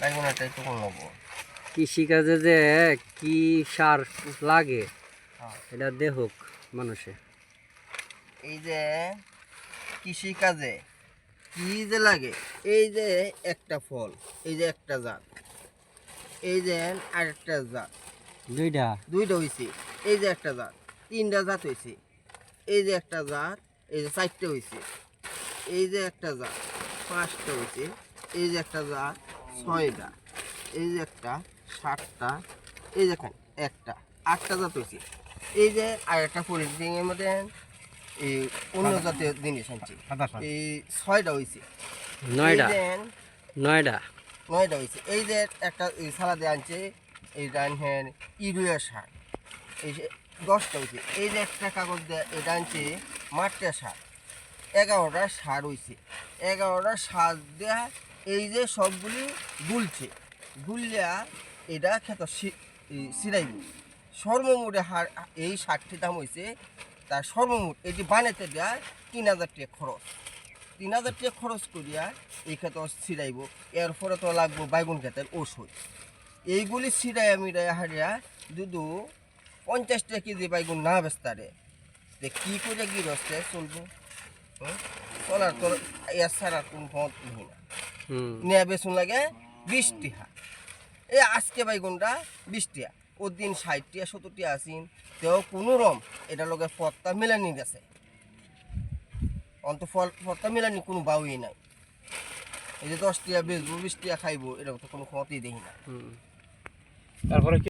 বেগুনটা একটু কম নেব। কৃষিকাজে যে কি সার লাগে হ্যাঁ। এটা দেখুক মানুষে। এই যে কৃষি কাজে কি যে লাগে এই যে একটা ফল এই যে একটা জাত এই যে আরেকটা জাত। দুইটা। দুইটা হয়েছে এই যে একটা জাত। তিনটা জাত হয়েছে। এই যে একটা জাত এই যে চারটে হয়েছে। এই যে একটা জাত পাঁচটা হয়েছে। এই যে একটা জাত ছয়টা। এই যে একটা সাতটা। এই যে এখানে একটা আটটা জাত হয়েছে। এই যে আর একটা পলিথিনের মধ্যে এই অন্য জাতীয় জিনিস আনছি এই ছয়টা হয়েছে। নয়টা নয়টা নয়টা হয়েছে। এই যে একটা এই সালাদে আনছে এই ডানহের ইউরিয়া সার এই যে দশটা হয়েছে এই যে একটা কাগজ দেয় এটা আনছে মাঠটা সার। এগারোটা সার হয়েছে এগারোটা সার দেয়া এই যে সবগুলি গুলছে। গুলিয়া এটা খেত সিরাইব সর্বমোটে হার, এই সারটি দাম হয়েছে তার সর্বমোট এটি বানাতে দেয়া তিন হাজার টাকা খরচ। তিন হাজার টাকা খরচ করিয়া এই ক্ষেত ছিড়াইব। এরপরে তো লাগবো বাইগুন ক্ষেতের ওষুধ এইগুলি ছিড়াইয়া মিড়াইয়া হারিয়া দুদু পঞ্চাশ টাকা কেজি বাইগুন না বেস্তারে। যে কী করে গিরস্তে চলবো? চলার তোর এর ছাড়া কোন পথ নেই না। নেয়া বেসুন লাগে বিশ টিহা এই আজকে বাইগুনটা বিশ টিয়া ওর দিন ষাট টিয়া সত্তর টিয়া আসিন তেও কোনো রম এটার লগে পথটা মেলানি গেছে। অন্ত ফল পথটা মেলানি কোনো বাউই নাই। এই যে দশ টিয়া বেচবো বিশ টিয়া খাইবো এরকম তো কোনো ক্ষমতাই দেখি না। হুম। তারপরে